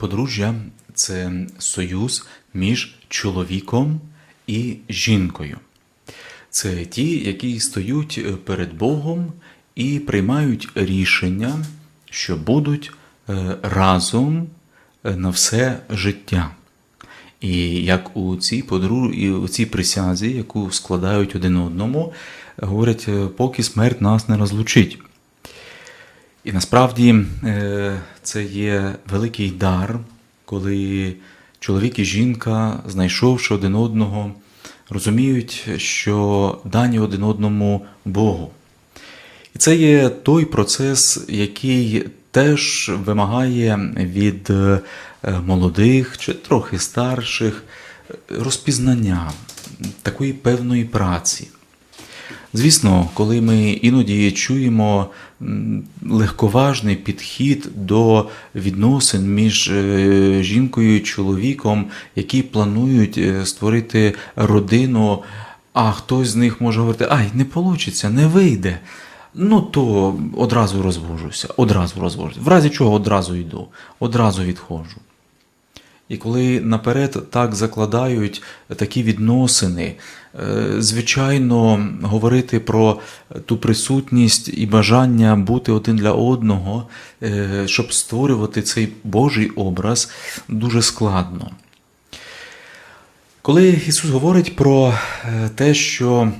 Подружжя це союз між чоловіком і жінкою. Це ті, які стоять е, перед Богом і приймають рішення, що будуть е, разом е, на все життя. І як у цій подру... і у цій присязі, яку складають один одному, говорять, е, поки смерть нас не розлучить. І насправді е, це є великий дар, коли чоловік і жінка, знайшовши один одного, розуміють, що дані один одному Богу. І це є той процес, який теж вимагає від е, молодих чи трохи старших е, розпізнання такої певної праці. Звісно, коли ми іноді чуємо легковажний підхід до відносин між е, жінкою і чоловіком, які планують е, створити родину, а хтось з них може говорити: ай, не вийде, не вийде. Ну, то одразу розвожуся, одразу розвожуся. В разі чого одразу йду, одразу відходжу. І коли наперед так закладають такі відносини, е, звичайно, говорити про ту присутність і бажання бути один для одного, е, щоб створювати цей Божий образ, дуже складно. Коли Ісус говорить про е, те, що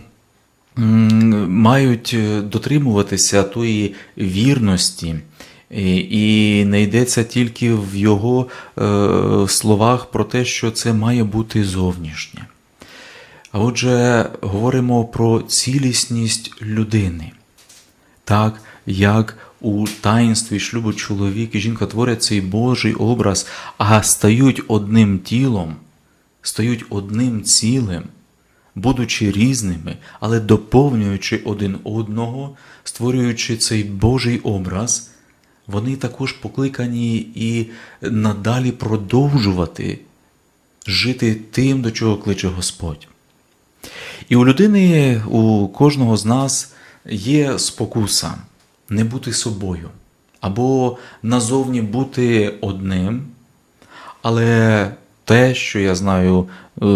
мають дотримуватися тої вірності, і не йдеться тільки в його е, словах про те, що це має бути зовнішнє. А отже, говоримо про цілісність людини, так як у таїнстві шлюбу чоловік і жінка творять цей Божий образ, а стають одним тілом, стають одним цілим, будучи різними, але доповнюючи один одного, створюючи цей Божий образ, вони також покликані і надалі продовжувати жити тим, до чого кличе Господь. І у людини, у кожного з нас є спокуса не бути собою, або назовні бути одним, але те, що я знаю, е,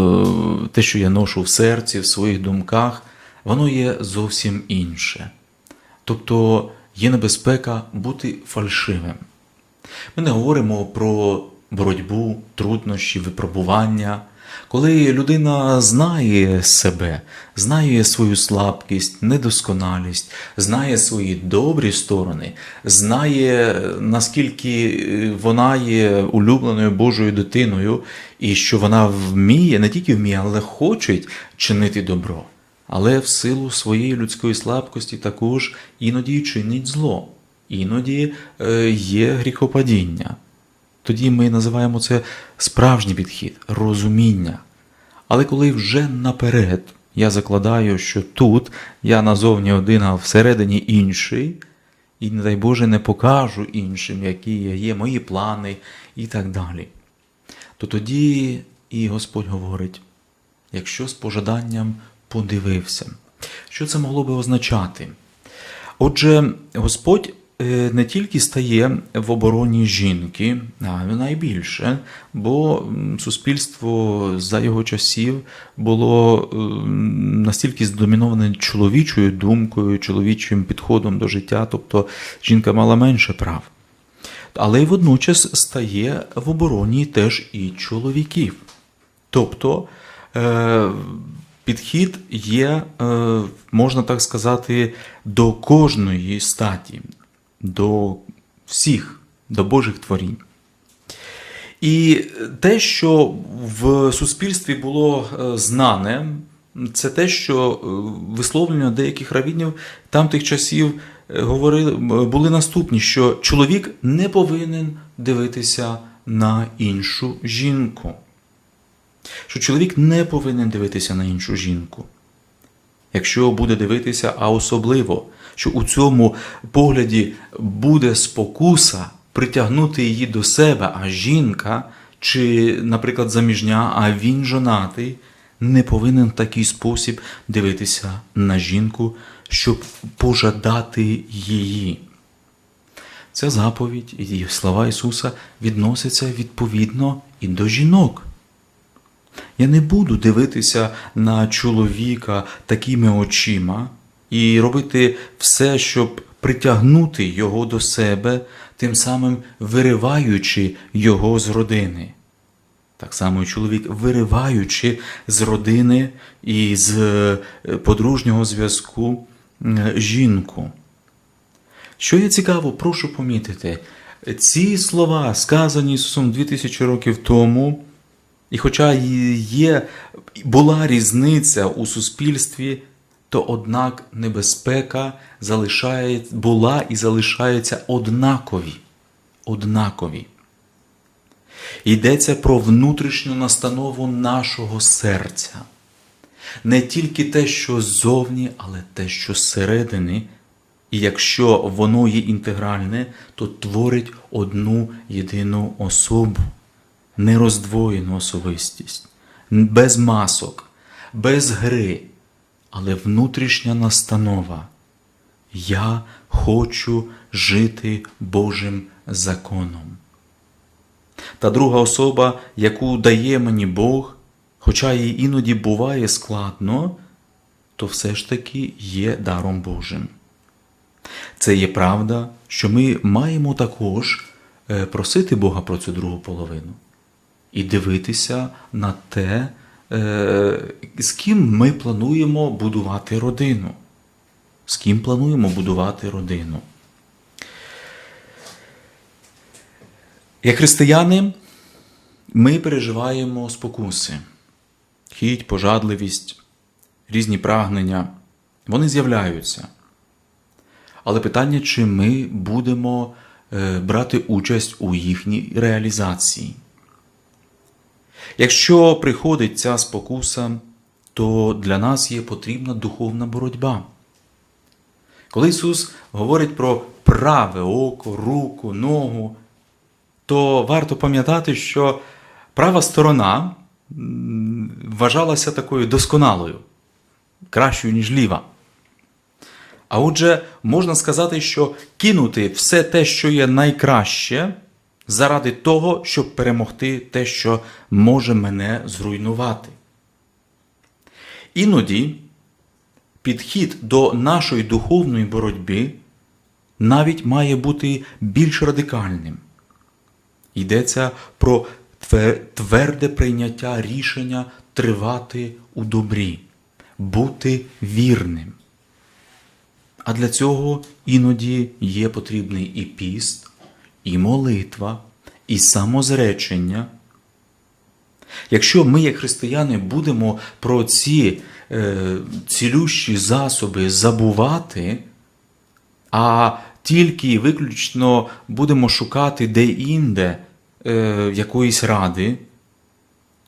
те, що я ношу в серці, в своїх думках, воно є зовсім інше. Тобто є небезпека бути фальшивим. Ми не говоримо про боротьбу, труднощі, випробування. Коли людина знає себе, знає свою слабкість, недосконалість, знає свої добрі сторони, знає, наскільки вона є улюбленою Божою дитиною, і що вона вміє, не тільки вміє, але хоче чинити добро. Але в силу своєї людської слабкості також іноді чинить зло, іноді е, є гріхопадіння. Тоді ми називаємо це справжній підхід, розуміння. Але коли вже наперед я закладаю, що тут я назовні один, а всередині інший, і, не дай Боже, не покажу іншим, які є мої плани і так далі, то тоді і Господь говорить: якщо з пожаданням подивився, що це могло би означати? Отже, Господь е, не тільки стає в обороні жінки, а найбільше, бо суспільство за його часів було е, настільки здоміноване чоловічою думкою, чоловічим підходом до життя, тобто жінка мала менше прав. Але й водночас стає в обороні теж і чоловіків. Тобто е, підхід є, е, можна так сказати, до кожної статі, до всіх, до Божих творінь. І те, що в суспільстві було е, знане, це те, що е, висловлення деяких равінів там тих часів говорили, були наступні, що чоловік не повинен дивитися на іншу жінку. Що чоловік не повинен дивитися на іншу жінку. Якщо буде дивитися, а особливо, що у цьому погляді буде спокуса притягнути її до себе, а жінка, чи, наприклад, заміжня, а він жонатий, не повинен в такий спосіб дивитися на жінку, щоб пожадати її. ця заповідь і слова Ісуса відносяться відповідно і до жінок. Я не буду дивитися на чоловіка такими очима і робити все, щоб притягнути його до себе, тим самим вириваючи його з родини. Так само і чоловік, вириваючи з родини і з е, подружнього зв'язку жінку. Що є цікаво, прошу помітити, ці слова, сказані Ісусом 2000 років тому, і хоча є, була різниця у суспільстві, то однак небезпека залишає, була і залишається однакові. Однакові. Йдеться про внутрішню настанову нашого серця. Не тільки те, що ззовні, але те, що зсередини. І якщо воно є інтегральне, то творить одну єдину особу, нероздвоєну особистість, без масок, без гри, але внутрішня настанова. Я хочу жити Божим законом. Та друга особа, яку дає мені Бог, хоча їй іноді буває складно, то все ж таки є даром Божим. Це є правда, що ми маємо також е, просити Бога про цю другу половину і дивитися на те, е, з ким ми плануємо будувати родину. З ким плануємо будувати родину. Як християни, ми переживаємо спокуси, хіть, пожадливість, різні прагнення. Вони з'являються. Але питання, чи ми будемо е, брати участь у їхній реалізації. Якщо приходить ця спокуса, то для нас є потрібна духовна боротьба. Коли Ісус говорить про праве око, руку, ногу, то варто пам'ятати, що права сторона вважалася такою досконалою, кращою, ніж ліва. А отже, можна сказати, що кинути все те, що є найкраще, заради того, щоб перемогти те, що може мене зруйнувати. Іноді підхід до нашої духовної боротьби навіть має бути більш радикальним. Йдеться про тверде прийняття рішення тривати у добрі, бути вірним. А для цього іноді є потрібний і піст, і молитва, і самозречення. Якщо ми, як християни, будемо про ці е, цілющі засоби забувати, а тільки і виключно будемо шукати де-інде е, якоїсь ради,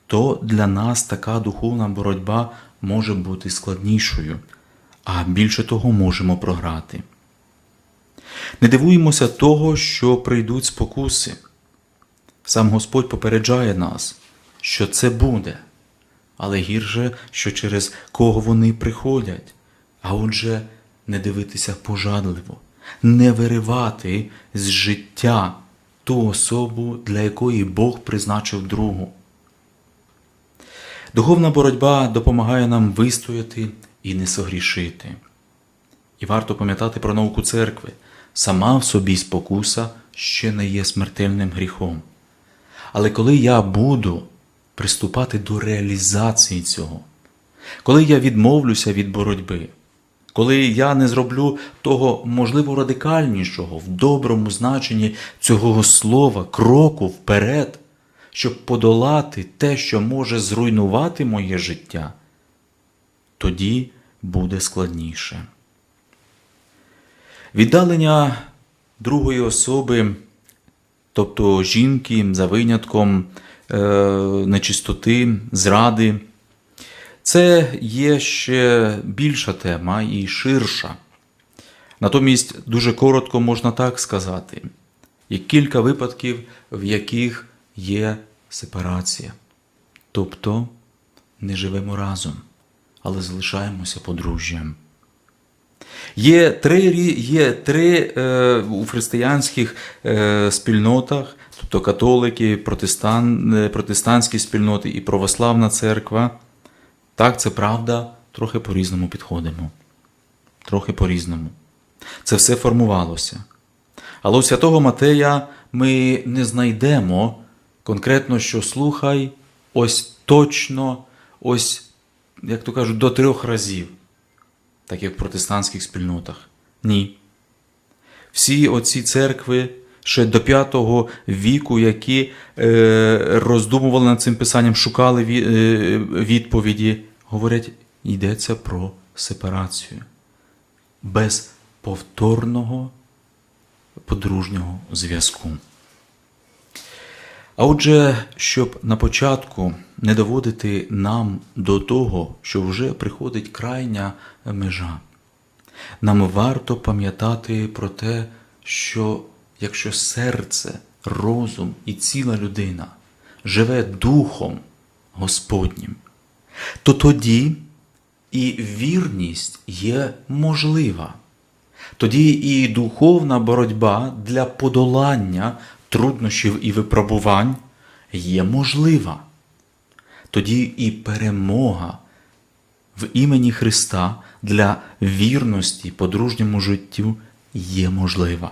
то для нас така духовна боротьба може бути складнішою, а більше того можемо програти. Не дивуємося того, що прийдуть спокуси. Сам Господь попереджає нас, що це буде, але гірше, що через кого вони приходять, а отже, не дивитися пожадливо, не виривати з життя ту особу, для якої Бог призначив другу. Духовна боротьба допомагає нам вистояти і не согрішити. І варто пам'ятати про науку церкви. Сама в собі спокуса ще не є смертельним гріхом. Але коли я буду приступати до реалізації цього, коли я відмовлюся від боротьби, коли я не зроблю того, можливо, радикальнішого в доброму значенні цього слова, кроку вперед, щоб подолати те, що може зруйнувати моє життя, тоді буде складніше. Віддалення другої особи, тобто жінки за винятком е, нечистоти, зради, це є ще більша тема і ширша. Натомість дуже коротко можна так сказати: є кілька випадків, в яких є сепарація. Тобто не живемо разом, але залишаємося подружжям. Є три, є три е, у християнських е, спільнотах, тобто католики, протестан, е, протестантські спільноти і православна церква. Так, це правда, трохи по-різному підходимо. Трохи по-різному. Це все формувалося. Але у святого Матея ми не знайдемо конкретно, що слухай, ось точно, ось, як то кажуть, до трьох разів, так як в протестантських спільнотах. Ні. Всі оці церкви ще до п'ятого віку, які е, роздумували над цим писанням, шукали е, відповіді, говорять, йдеться про сепарацію без повторного подружнього зв'язку. А отже, щоб на початку не доводити нам до того, що вже приходить крайня межа, нам варто пам'ятати про те, що якщо серце, розум і ціла людина живе Духом Господнім, то тоді і вірність є можлива. Тоді і духовна боротьба для подолання труднощів і випробувань є можлива. Тоді і перемога в імені Христа для вірності подружньому життю є можлива.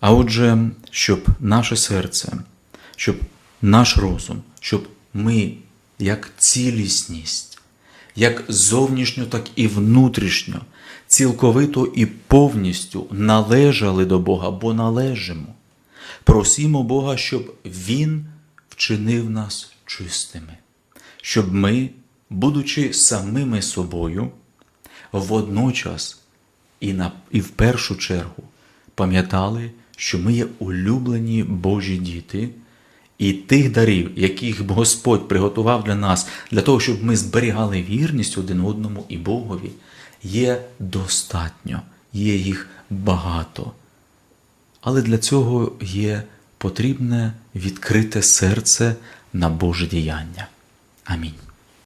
А отже, щоб наше серце, щоб наш розум, щоб ми, як цілісність, як зовнішньо, так і внутрішньо, цілковито і повністю належали до Бога, бо належимо. Просімо Бога, щоб Він вчинив нас чистими, щоб ми, будучи самими собою, водночас і, на, і в першу чергу пам'ятали, що ми є улюблені Божі діти, і тих дарів, яких Господь приготував для нас, для того, щоб ми зберігали вірність один одному і Богові, є достатньо, є їх багато. Але для цього є потрібне відкрите серце на Боже діяння. Амінь.